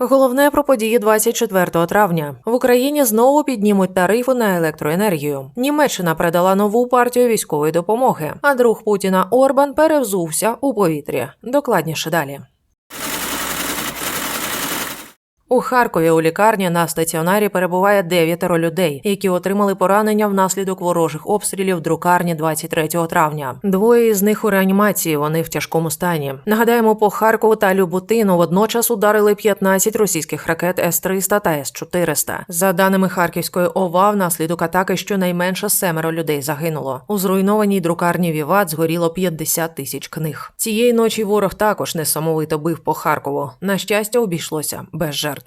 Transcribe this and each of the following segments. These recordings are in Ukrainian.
Головне про події 24 травня в Україні знову піднімуть тарифи на електроенергію. Німеччина передала нову партію військової допомоги, а друг Путіна Орбан перевзувся у повітрі. Докладніше далі. У Харкові у лікарні на стаціонарі перебуває дев'ятеро людей, які отримали поранення внаслідок ворожих обстрілів друкарні 23 травня. Двоє з них у реанімації. Вони в тяжкому стані. Нагадаємо, по Харкову та Любутину водночас ударили 15 російських ракет С-300 та С-400. За даними Харківської ОВА, внаслідок атаки щонайменше семеро людей загинуло. У зруйнованій друкарні Віват згоріло 50 тисяч книг. Цієї ночі ворог також несамовито бив по Харкову. На щастя, обійшлося без жертв.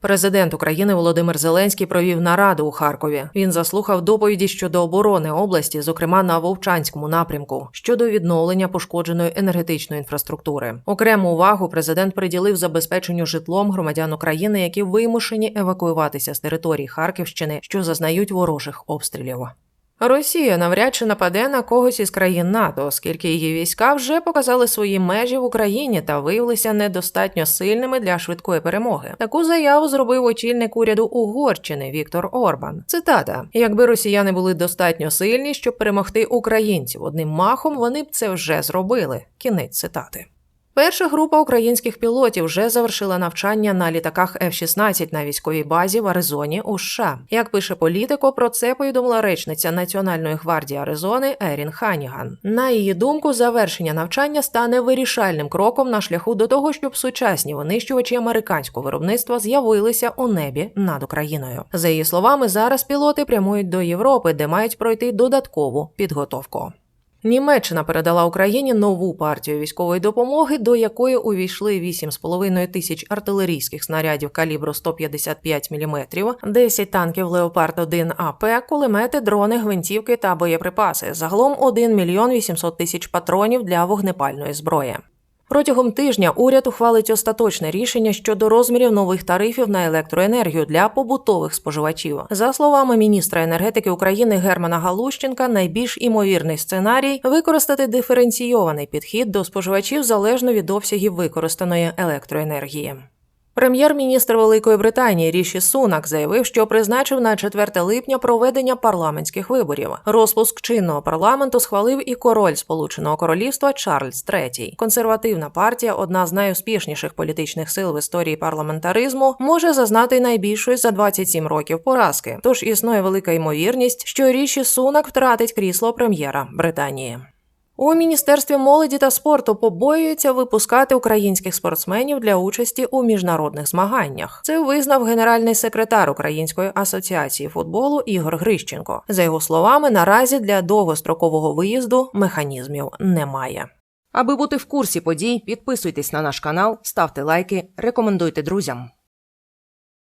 Президент України Володимир Зеленський провів нараду у Харкові. Він заслухав доповіді щодо оборони області, зокрема на Вовчанському напрямку, щодо відновлення пошкодженої енергетичної інфраструктури. Окрему увагу президент приділив забезпеченню житлом громадян України, які вимушені евакуюватися з території Харківщини, що зазнають ворожих обстрілів. Росія навряд чи нападе на когось із країн НАТО, оскільки її війська вже показали свої межі в Україні та виявилися недостатньо сильними для швидкої перемоги. Таку заяву зробив очільник уряду Угорщини Віктор Орбан. Цитата: якби росіяни були достатньо сильні, щоб перемогти українців одним махом, вони б це вже зробили. Кінець цитати. Перша група українських пілотів вже завершила навчання на літаках F-16 на військовій базі в Аризоні у США. Як пише політико, про це повідомила речниця Національної гвардії Аризони Ерін Ханіган. На її думку, завершення навчання стане вирішальним кроком на шляху до того, щоб сучасні винищувачі американського виробництва з'явилися у небі над Україною. За її словами, зараз пілоти прямують до Європи, де мають пройти додаткову підготовку. Німеччина передала Україні нову партію військової допомоги, до якої увійшли 8,5 тисяч артилерійських снарядів калібру 155 мм, 10 танків Леопард 1 АП, кулемети, дрони, гвинтівки та боєприпаси. Загалом 1 мільйон 800 тисяч патронів для вогнепальної зброї. Протягом тижня уряд ухвалить остаточне рішення щодо розмірів нових тарифів на електроенергію для побутових споживачів. За словами міністра енергетики України Германа Галущенка, найбільш імовірний сценарій використати диференційований підхід до споживачів залежно від обсягів використаної електроенергії. Прем'єр-міністр Великої Британії Ріші Сунак заявив, що призначив на 4 липня проведення парламентських виборів. Розпуск чинного парламенту схвалив і король Сполученого Королівства Чарльз III. Консервативна партія, одна з найуспішніших політичних сил в історії парламентаризму, може зазнати найбільшої за 27 років поразки. Тож існує велика ймовірність, що Ріші Сунак втратить крісло прем'єра Британії. У міністерстві молоді та спорту побоюються випускати українських спортсменів для участі у міжнародних змаганнях. Це визнав генеральний секретар Української асоціації футболу Ігор Грищенко. За його словами, наразі для довгострокового виїзду механізмів немає. Аби бути в курсі подій, підписуйтесь на наш канал, ставте лайки, рекомендуйте друзям.